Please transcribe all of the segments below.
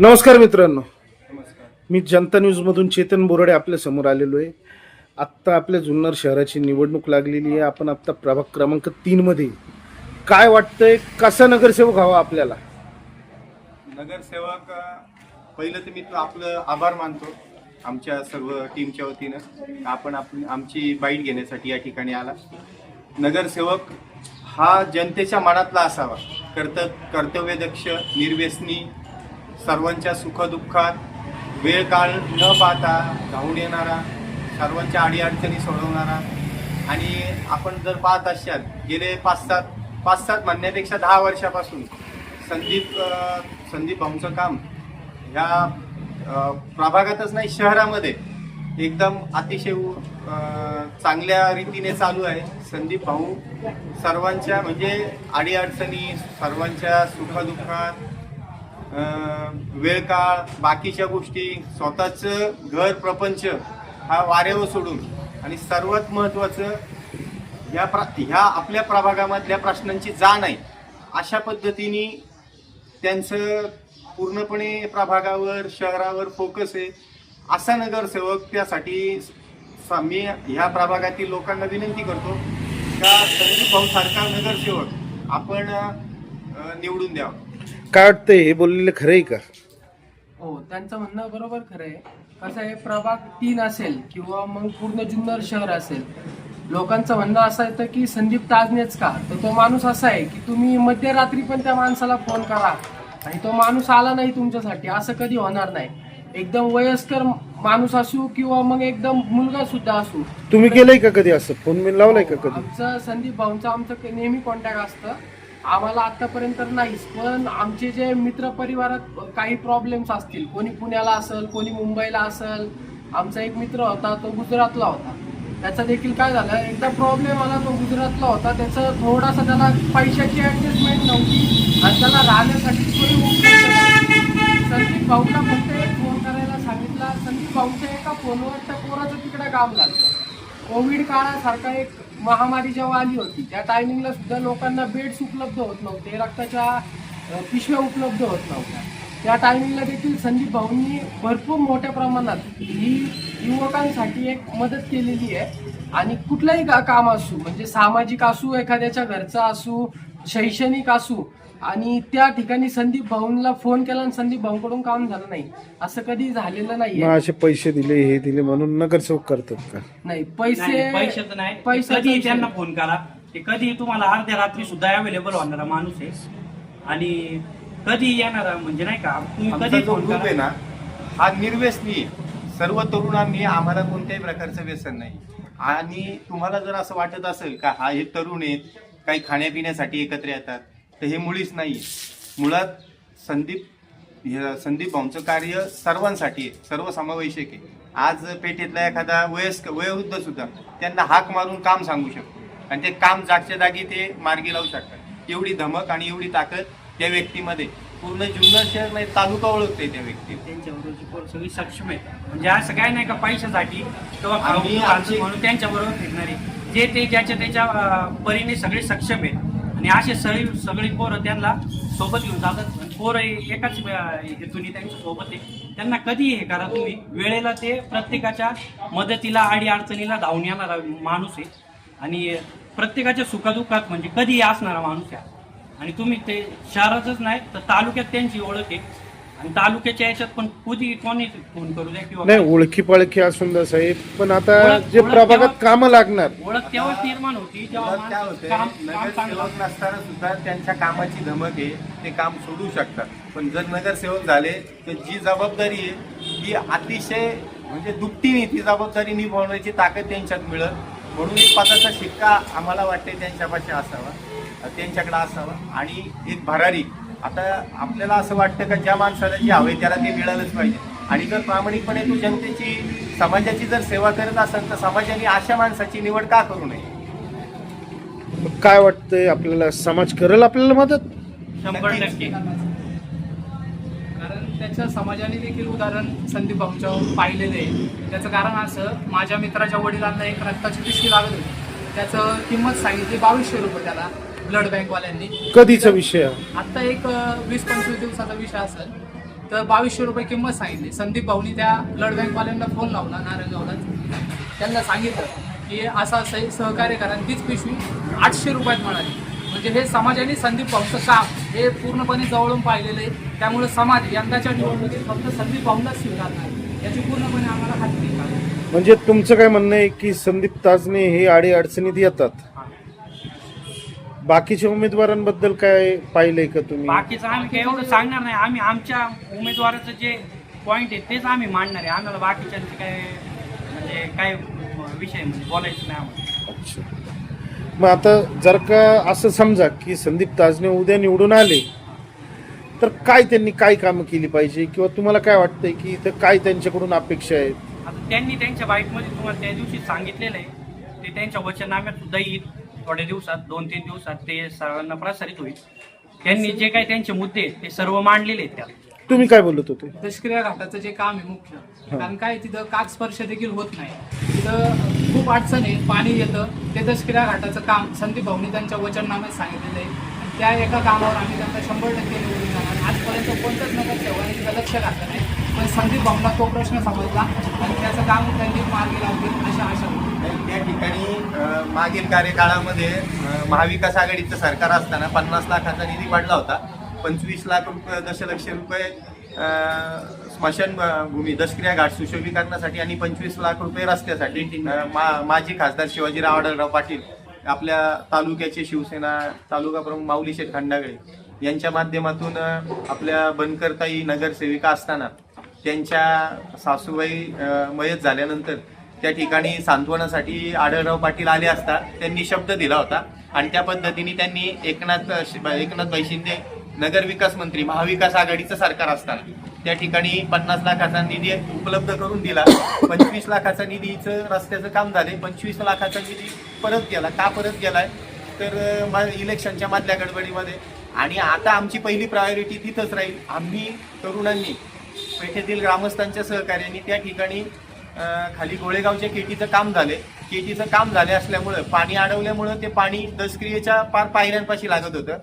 नमस्कार मित्रांनो. मी जनता न्यूजमधून चेतन बोराडे आपल्यासमोर आलेलो आहे. आत्ता आपल्या जुन्नर शहराची निवडणूक लागलेली आहे. आपण आत्ता प्रभाग क्रमांक तीनमध्ये काय वाटतंय? कसा नगरसेवक हवा आपल्याला? नगरसेवक पहिलं तर मी तो आपलं आभार मानतो आमच्या सर्व टीमच्या वतीनं. आपण आपली आमची बाईट घेण्यासाठी या ठिकाणी आला. नगरसेवक हा जनतेच्या मनातला असावा. कर्त कर्तव्यदक्ष निर्व्यसनी सर्वांच्या सुखदुःखात वेळ काळ न पाहता धावून येणारा सर्वांच्या अडीअडचणी सोडवणारा आणि आपण जर पाहत असाल गेले पाच सात पाच सात म्हणण्यापेक्षा दहा वर्षापासून संदीप संदीप भाऊंचं काम ह्या प्रभागातच नाही शहरामध्ये एकदम अतिशय चांगल्या रीतीने चालू आहे. संदीप भाऊ सर्वांच्या म्हणजे अडीअडचणी सर्वांच्या सुखदुःखात वेळ काळ बाकीच्या गोष्टी स्वतःचं घर प्रपंच हा वाऱ्यावर सोडून. आणि सर्वात महत्त्वाचं ह्या प्रा ह्या आपल्या प्रभागामधल्या प्रश्नांची जाण आहे. अशा पद्धतीने त्यांचं पूर्णपणे प्रभागावर शहरावर फोकस आहे. असा नगरसेवक त्यासाठी मी ह्या प्रभागातील लोकांना विनंती करतो का संदीप भाऊ सरकार नगरसेवक आपण निवडून द्यावं. काय वाटतंय हे बोललेलं खरं आहे का? हो त्यांचं म्हणणं बरोबर खरं आहे कसं आहे प्रभाग तीन असेल किंवा मग पूर्ण जुन्नर शहर असेल लोकांचं म्हणणं असं येतं की संदीप ताजनेच का? तर तो माणूस असा आहे की तुम्ही मध्यरात्री पण त्या माणसाला फोन करा आणि तो माणूस आला नाही तुमच्यासाठी असं कधी होणार नाही. एकदम वयस्कर माणूस असू किंवा मग एकदम मुलगा सुद्धा असू. तुम्ही केलंय का कधी असं? फोन बिन लावलाय का कधी? आमचं संदीप भाऊंचं आमचं नेहमी कॉन्टॅक्ट असतं. आम्हाला आतापर्यंत नाहीच पण आमचे जे मित्र परिवारात काही प्रॉब्लेम्स असतील कोणी पुण्याला असेल कोणी मुंबईला असेल आमचा एक मित्र होता तो गुजरातला होता. त्याचा देखील काय झालं एकदा प्रॉब्लेम आला तो गुजरातला होता त्याचं थोडासा त्याला पैशाची ॲडजस्टमेंट नव्हती आणि त्याला राहण्यासाठी सोयी उपलब्ध संदीप भाऊला फक्त एक फोन करायला सांगितला संदीप भाऊच्या एका फोनवर त्या पोराचं तिकडे काम लागतं कोविड काळासारखा एक महामारी जेव्हा आली होती त्या टायमिंगला सुद्धा लोकांना बेड्स उपलब्ध होत नव्हते रक्ताच्या पिशव्या उपलब्ध होत नव्हत्या. त्या टायमिंगला देखील संदीप भाऊंनी भरपूर मोठ्या प्रमाणात ही युवकांसाठी एक मदत केलेली आहे. आणि कुठलंही का काम असू म्हणजे सामाजिक असू एखाद्याच्या घरचं असू शैक्षणिक असू आणि त्या ठिकाणी संदीप भाऊंना फोन केला आणि संदीप भाऊंकडून काम झालं नाही. असं कधी झालेलं नाहीये. मग असे पैसे दिले हे दिले म्हणून नगरसेवक करतात का? नाही नाही, पैसे पैशाचं नाही. पैशाचा कधी विषय त्यांना नाही. फोन करा. ते कधी तुम्हाला अर्ध्या रात्री सुद्धा अवेलेबल होणारा माणूस आहे. आणि कधी येणारा म्हणजे नाही का तुम्ही आमचा कधी जो फोन ग्रुप आहे करा ना हा निर्व्यसनी आहे. सर्व तरुणांनी आम्हाला कोणत्याही प्रकारचं व्यसन नाही. आणि तुम्हाला जर असं वाटत असेल का हा हे तरुण आहेत काही खाण्यापिण्यासाठी एकत्र येतात तर हे मुळीच नाही मुळात संदीप हे संदीप भाऊंचं कार्य सर्वांसाठी आहे सर्वसमावेशक आहे. आज पेठेतला एखादा वयस्क वयोवृद्ध सुद्धा त्यांना हाक मारून काम सांगू शकतो. आणि ते काम जागच्या जागी ते मार्गी लावू शकतात. एवढी धमक आणि एवढी ताकद त्या व्यक्तीमध्ये. पूर्ण जुन्नर शहर नाही तालुका ओळखते त्या व्यक्ती त्यांच्याबरोबरची पोरं सगळी सक्षम आहेत. म्हणजे असं काय नाही का पैशासाठी किंवा आम्ही म्हणून त्यांच्याबरोबर फिरणारे. जे ते ज्याच्या त्याच्या परीने सगळे सक्षम आहेत. आणि असे सगळी सगळी पोरं त्यांना सोबत घेऊन जातात. पोरं हे एकाच हेतून त्यांच्यासोबत आहे. त्यांना कधी हे करा तुम्ही. वेळेला ते प्रत्येकाच्या मदतीला आडी अडचणीला धावून येणारा माणूस आहे. आणि प्रत्येकाच्या सुखादुखात म्हणजे कधी असणारा माणूस आहे. आणि तुम्ही ते शहरातच नाही तर तालुक्यात त्यांची ओळख आहे. आणि तालुक्याच्या याच्यात पण कधी कोणी फोन करू द्या किंवा नाही ओळखी पळखी असून द्या साहेब. पण आता ओळख- जे ओळख प्रभागात तेव्हा- कामं लागणार. ओळख तेव्हाच निर्माण होती जेव्हा मुळात काय माणूस होतंय काम काम चांगलं नगरसेवक नसताना सुद्धा त्यांच्या कामाची धमक आहे ते काम सोडू शकतात. पण जर नगरसेवक झाले तर जी जबाबदारी आहे ही अतिशय म्हणजे दुपटीने ती जबाबदारी निभावण्याची ताकद त्यांच्यात मिळत म्हणून एक पदाचा शिक्का आम्हाला वाटते त्यांच्यापाशी असावा त्यांच्याकडे असावा. आणि एक भरारी आता आपल्याला असं वाटतं का ज्या माणसाला जी हवे त्याला ते मिळालंच पाहिजे. आणि जर प्रामाणिकपणे तू जनतेची समाजाची जर सेवा करत असेल तर समाजाने अशा माणसाची निवड का करू नये? मग काय वाटतंय आपल्याला? समाज करेल आपल्याला मदत? शंभर टक्के. कारण त्याच्या समाजाने देखील उदाहरण संदीप भाऊंच्या पाहिलेलं आहे. त्याचं कारण असं माझ्या मित्राच्या वडिलांना एक रक्ताची पिशवी लागत होती. त्याचं किंमत सांगितली बावीसशे रुपये त्याला. ब्लड बँकवाल्यांनी. कधीचा विषय? आत्ता एक वीस पंचवीस दिवसाचा विषय असेल तर बावीसशे रुपये किंमत सांगितली. संदीप भाऊनी त्या ब्लड बँकवाल्यांना फोन लावला नारायणगावला त्यांना सांगितलं की असं सहकार्य करा. तीच पिशवी आठशे रुपयात मिळाली. म्हणजे हे समाजाने संदीप भाऊचं काम हे पूर्णपणे जवळून पाहिलेलं आहे. त्यामुळे समाज यंदाच्या निवडणुकीत फक्त संदीप भाऊंनाच स्वीकारणार याची पूर्णपणे आम्हाला खात्री म्हणजे तुमचं काय म्हणणं आहे की संदीप ताजने हे आडी अडचणीत येतात? बाकीच्या उमेदवारांबद्दल काय पाहिलंय का तुम्ही? बाकीचं आम्ही काही एवढं सांगणार नाही. आम्ही आमच्या उमेदवाराचं जे पॉईंट आहे तेच आम्ही मांडणार आहे. आम्हाला बाकीच्यांचे काय म्हणजे काय विषय म्हणजे बोलायचं नाही आम्हाला. अच्छा. मग आता जर का असं समजा की संदीप ताजने उद्या निवडून आले तर काय त्यांनी काय कामं केली पाहिजे? किंवा तुम्हाला काय वाटतंय की इथं काय त्यांच्याकडून अपेक्षा आहेत? आता त्यांनी त्यांच्या बाईकमध्ये तुम्हाला त्या दिवशी सांगितलेलं आहे. ते त्यांच्या वचननाम्यात सुद्धा येईल. थोड्या दिवसात दोन तीन दिवसात ते सर्वांना प्रसारित होईल. त्यांनी जे काही त्यांचे मुद्दे आहेत ते सर्व मांडलेले आहेत त्यात तुम्ही काय बोलत होते? दशक्रिया घाटाचं जे काम आहे मुख्य कारण काय तिथं काग स्पर्श देखील होत नाही. तिथं खूप अडचण आहे पाणी येतं. ते दशक्रिया घाटाचं काम संदीप भाऊनी त्यांच्या वचननाम्यात सांगितलेलं आहे. त्या एका कामावर आम्ही त्यांना शंभर टक्के निवडून जाणार. आजपर्यंत कोणतंच नगरसेवकाने तिथं लक्ष घातलं नाही. पण संदीप भाऊंना तो प्रश्न समजला. आणि त्याचं काम त्यांनी मार्गी लावतील अशी आशा होती त्या ठिकाणी अ, मागील कार्यकाळामध्ये महाविकास आघाडीचं सरकार असताना पन्नास लाखाचा निधी वाढला होता. पंचवीस लाख रुपये दशलक्ष रुपये स्मशान स्मशानभूमी दशक्रिया घाट सुशोभीकरणासाठी आणि पंचवीस लाख रुपये रस्त्यासाठी मा माजी खासदार शिवाजीराव आढळराव पाटील आपल्या तालुक्याचे शिवसेना तालुका प्रमुख माऊली शेठ खंडागळे यांच्या माध्यमातून आपल्या बनकरताई नगरसेविका असताना त्यांच्या सासूबाई मयत झाल्यानंतर त्या ठिकाणी सांत्वनासाठी आढळराव पाटील आले असता त्यांनी शब्द दिला होता. आणि त्या पद्धतीने त्यांनी एकनाथ एकनाथ शिंदे नगर विकास मंत्री महाविकास आघाडीचं सरकार असताना त्या ठिकाणी पन्नास लाखाचा निधी उपलब्ध करून दिला. पंचवीस लाखाचा निधीचं रस्त्याचं काम झाले पंचवीस लाखाचा निधी परत गेला. का परत गेलाय? तर मा- इलेक्शनच्या मधल्या गडबडीमध्ये. आणि आता आमची पहिली प्रायोरिटी तिथंच राहील. आम्ही तरुणांनी पेठेतील ग्रामस्थांच्या सहकार्याने त्या ठिकाणी खाली गोळेगावच्या केटीचं काम झाले केटीचं काम झाले असल्यामुळं पाणी अडवल्यामुळं ते पाणी दसक्रियेच्या पार पायऱ्यांपाशी लागत होतं.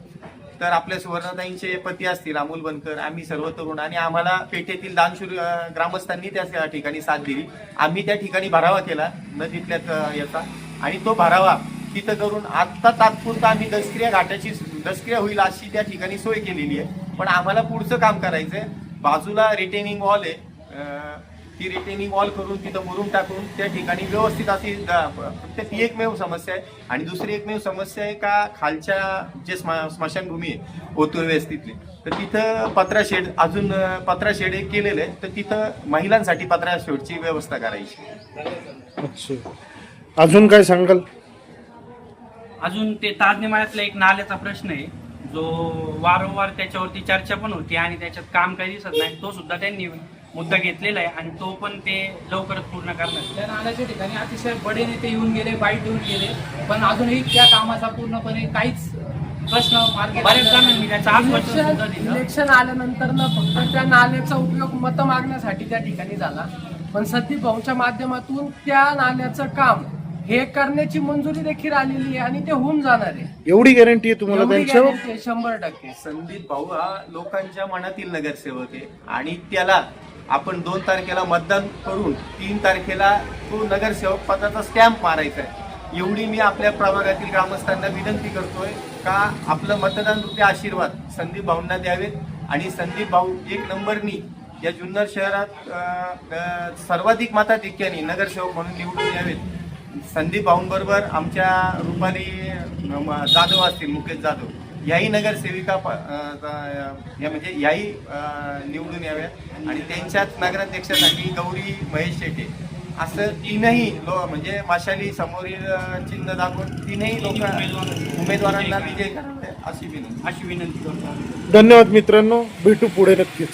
तर आपल्या सुवर्णताईंचे पती असतील अमोल बनकर आम्ही सर्व तरुण आणि आम्हाला पेठेतील दानशूर ग्रामस्थांनी त्या ठिकाणी साथ दिली. आम्ही त्या ठिकाणी भरावा केला नदीतल्या याचा. आणि तो भरावा तिथं करून आत्ता तात्पुरता आम्ही दसक्रिया घाटाची दसक्रिया होईल अशी त्या ठिकाणी सोय केलेली आहे. पण आम्हाला पुढचं काम करायचं आहे बाजूला रिटेनिंग वॉल आहे. ती रिटेनिंग वॉल करून तिथं मुरुम टाकून त्या ठिकाणी व्यवस्थित अशी फक्त ती एकमेव समस्या आहे. आणि दुसरी एकमेव समस्या आहे का खालच्या जे स्म स्मशानभूमी आहे ओतूर व्यवस्थितली तर तिथं पत्रा शेड अजून पत्रा शेड एक केलेलं आहे तर तिथं महिलांसाठी पत्रा शेडची व्यवस्था करायची. अच्छा. अजून काय सांगाल? अजून ते ताजनेमाळ्यातला एक नाल्याचा प्रश्न आहे. जो वारंवार त्याच्यावरती चर्चा पण होती आणि त्याच्यात काम काही दिसत नाही तो सुद्धा त्यांनी मुद्दा घेतलेला आहे आणि तो पण ते लवकरच पूर्ण करणार त्या नाल्याच्या ठिकाणी अतिशय बडे नेते येऊन गेले बाईट देऊन गेले. पण अजूनही त्या कामाचा पूर्णपणे काहीच प्रश्न मार्गी बऱ्याच लागला नाही. जणांनी त्याचं आश्वासन सुद्धा इलेक्शन दिलं. इलेक्शन आल्यानंतर ना फक्त त्या नाल्याचा उपयोग मतं मागण्यासाठी त्या ठिकाणी झाला. पण संदीप भाऊच्या माध्यमातून त्या नाल्याचं काम हे करण्याची मंजुरी देखील आलेली आहे आणि ते होऊन जाणार आहे. एवढी गॅरंटी आहे तुम्हाला एवढी त्यांच्यावर? guarantee आहे, शंभर टक्के. संदीप भाऊ हा लोकांच्या मनातील नगरसेवक आहे आणि त्याला आपण दोन तारखेला मतदान करून तीन तारखेला तो नगरसेवक पदाचा स्टॅम्प मारायचा आहे. एवढी मी आपल्या प्रभागातील ग्रामस्थांना विनंती करतोय का आपलं मतदान रूपी आशीर्वाद संदीप भाऊंना द्यावेत. आणि संदीप भाऊ एक नंबरनी या जुन्नर शहरात सर्वाधिक माता सर्वाधिक मताधिक्याने नगरसेवक म्हणून निवडून यावेत. संदीप भाऊंबरोबर आमच्या रूपाने जाधव असतील मुकेश जाधव. याही नगरसेविका प- या म्हणजे याही निवडून याव्या आणि त्यांच्याच नगराध्यक्षासाठी गौरी महेश शेटे. असं तीनही लो म्हणजे माशाली समोरील चिन्ह दाखवून तीनही लोक उमेदवारांना विजय करावे अशी विनंती. अशी विनंती करतो धन्यवाद मित्रांनो. भेटू पुढे नक्कीच.